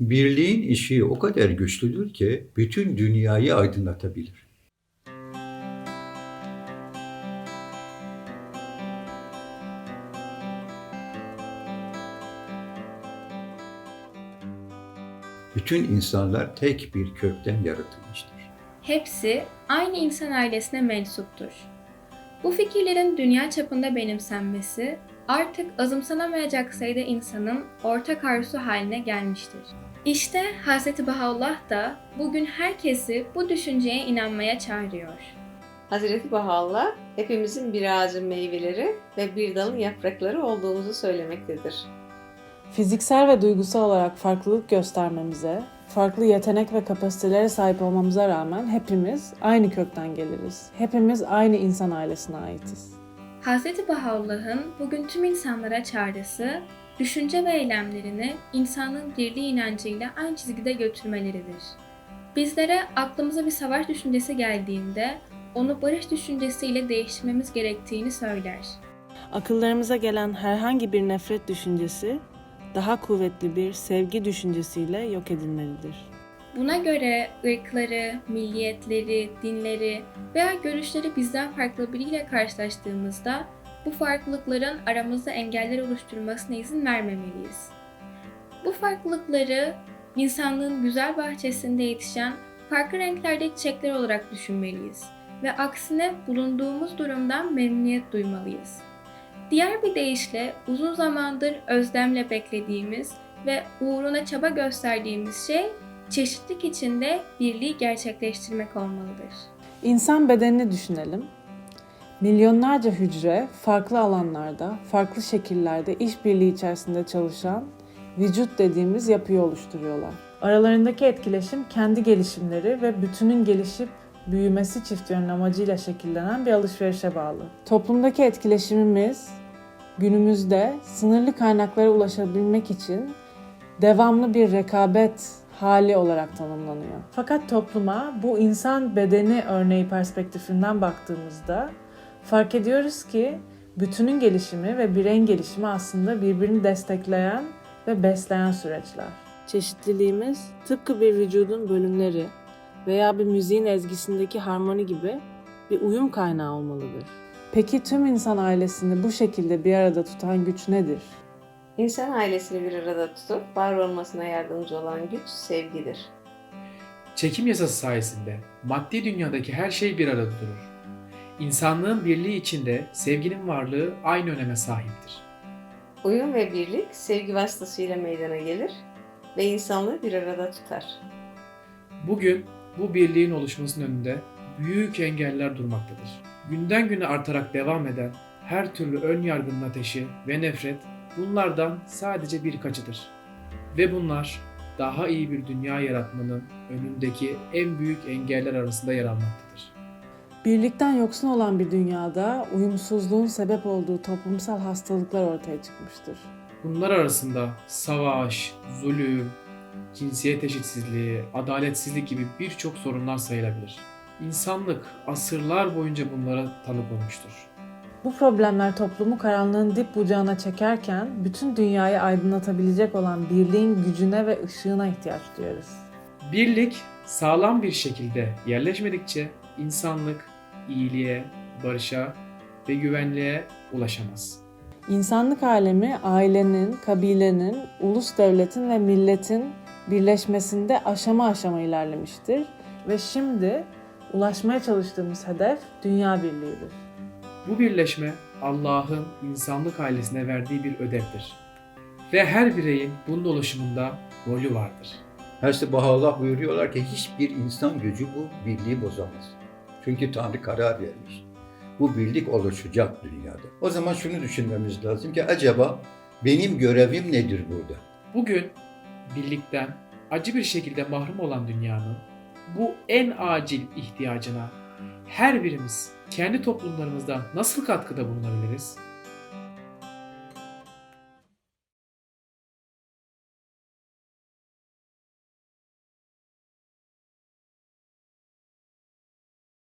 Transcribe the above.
Birliğin ışığı o kadar güçlüdür ki bütün dünyayı aydınlatabilir. Bütün insanlar tek bir kökten yaratılmıştır. Hepsi aynı insan ailesine mensuptur. Bu fikirlerin dünya çapında benimsenmesi artık azımsanamayacak sayıda insanın ortak arzusu haline gelmiştir. İşte Hz. Bahaullah da bugün herkesi bu düşünceye inanmaya çağırıyor. Hazreti Bahaullah hepimizin bir ağacın meyveleri ve bir dalın yaprakları olduğumuzu söylemektedir. Fiziksel ve duygusal olarak farklılık göstermemize, farklı yetenek ve kapasitelere sahip olmamıza rağmen hepimiz aynı kökten geliriz. Hepimiz aynı insan ailesine aitiz. Hz. Bahaullah'ın bugün tüm insanlara çağrısı, düşünce ve eylemlerini insanın birliği inancıyla aynı çizgide götürmeleridir. Bizlere aklımıza bir savaş düşüncesi geldiğinde onu barış düşüncesiyle değiştirmemiz gerektiğini söyler. Akıllarımıza gelen herhangi bir nefret düşüncesi, daha kuvvetli bir sevgi düşüncesiyle yok edilmelidir. Buna göre ırkları, milliyetleri, dinleri veya görüşleri bizden farklı biriyle karşılaştığımızda bu farklılıkların aramızda engeller oluşturmasına izin vermemeliyiz. Bu farklılıkları insanlığın güzel bahçesinde yetişen farklı renklerde çiçekler olarak düşünmeliyiz ve aksine bulunduğumuz durumdan memnuniyet duymalıyız. Diğer bir deyişle uzun zamandır özlemle beklediğimiz ve uğruna çaba gösterdiğimiz şey çeşitlilik içinde birliği gerçekleştirmek olmalıdır. İnsan bedenini düşünelim. Milyonlarca hücre farklı alanlarda, farklı şekillerde işbirliği içerisinde çalışan vücut dediğimiz yapıyı oluşturuyorlar. Aralarındaki etkileşim kendi gelişimleri ve bütünün gelişip büyümesi çift yönlü amacıyla şekillenen bir alışverişe bağlı. Toplumdaki etkileşimimiz günümüzde sınırlı kaynaklara ulaşabilmek için devamlı bir rekabet hali olarak tanımlanıyor. Fakat topluma bu insan bedeni örneği perspektifinden baktığımızda fark ediyoruz ki bütünün gelişimi ve bireyin gelişimi aslında birbirini destekleyen ve besleyen süreçler. Çeşitliliğimiz tıpkı bir vücudun bölümleri veya bir müziğin ezgisindeki harmoni gibi bir uyum kaynağı olmalıdır. Peki tüm insan ailesini bu şekilde bir arada tutan güç nedir? İnsan ailesini bir arada tutup var olmasına yardımcı olan güç sevgidir. Çekim yasası sayesinde maddi dünyadaki her şey bir arada durur. İnsanlığın birliği içinde sevginin varlığı aynı öneme sahiptir. Uyum ve birlik sevgi vasıtasıyla meydana gelir ve insanlığı bir arada tutar. Bugün bu birliğin oluşmasının önünde büyük engeller durmaktadır. Günden güne artarak devam eden her türlü ön yargının ateşi ve nefret bunlardan sadece birkaçıdır. Ve bunlar daha iyi bir dünya yaratmanın önündeki en büyük engeller arasında yer almaktadır. Birlikten yoksun olan bir dünyada uyumsuzluğun sebep olduğu toplumsal hastalıklar ortaya çıkmıştır. Bunlar arasında savaş, zulüm, cinsiyet eşitsizliği, adaletsizlik gibi birçok sorunlar sayılabilir. İnsanlık asırlar boyunca bunlara tanık olmuştur. Bu problemler toplumu karanlığın dip bucağına çekerken bütün dünyayı aydınlatabilecek olan birliğin gücüne ve ışığına ihtiyaç duyuyoruz. Birlik sağlam bir şekilde yerleşmedikçe insanlık iyiliğe, barışa ve güvenliğe ulaşamaz. İnsanlık alemi ailenin, kabilenin, ulus devletin ve milletin birleşmesinde aşama aşama ilerlemiştir ve şimdi ulaşmaya çalıştığımız hedef dünya birliğidir. Bu birleşme Allah'ın insanlık ailesine verdiği bir ödevdir. Ve her bireyin bunun oluşumunda rolü vardır. Hazreti Bahaullah buyuruyorlar ki hiçbir insan gücü bu birliği bozamaz. Çünkü Tanrı karar vermiş. Bu birlik oluşacak dünyada. O zaman şunu düşünmemiz lazım ki acaba benim görevim nedir burada? Bugün birlikten acı bir şekilde mahrum olan dünyanın bu en acil ihtiyacına her birimiz kendi toplumlarımızda nasıl katkıda bulunabiliriz?